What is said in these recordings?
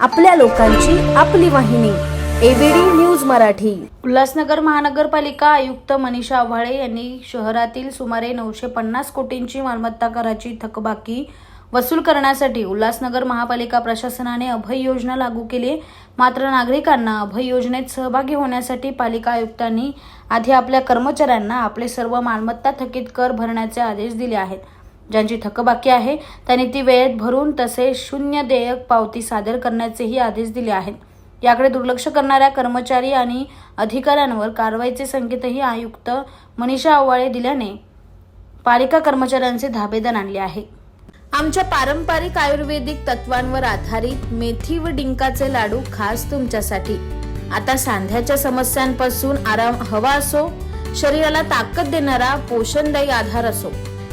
आपल्या लोकांची आपली वाहिनी एबीडी न्यूज मराठी. उल्हासनगर महानगरपालिका आयुक्त मनीषा आव्हाळे यांनी शहरातील सुमारे नऊशे पन्नास कोटींची मालमत्ता कराची थकबाकी वसूल करण्यासाठी उल्हासनगर महापालिका प्रशासनाने अभय योजना लागू केली. मात्र नागरिकांना अभय योजनेत सहभागी होण्यासाठी पालिका आयुक्तांनी आधी आपल्या कर्मचाऱ्यांना आपले सर्व मालमत्ता थकीत कर भरण्याचे आदेश दिले आहेत. ज्यांची थकबाकी आहे त्यांनी ती वेळेत भरून तसे शून्य देयक पावती सादर करण्याचेही आदेश दिले आहेत. याकडे दुर्लक्ष करणाऱ्या कर्मचारी आणि अधिकाऱ्यांवर कारवाईचे संकेतही आयुक्त मनीषा आव्हाळे दिल्याने पालिका कर्मचाऱ्यांचे धाबेदन आणले आहे. आमच्या पारंपरिक आयुर्वेदिक तत्वांवर आधारित मेथी व डिंकाचे लाडू खास तुमच्यासाठी. आता सांध्याच्या समस्यांपासून आराम हवा असो शरीराला ताकद देणारा पोषणदायी आधार असो.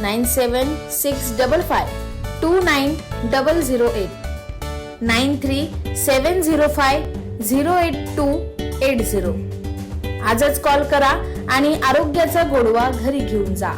Nine seven six double five two nine double zero eight nine three seven zero five zero eight two eight zero. आजच कॉल करा आणि आरोग्याचा गोडवा घरी घेऊन जा.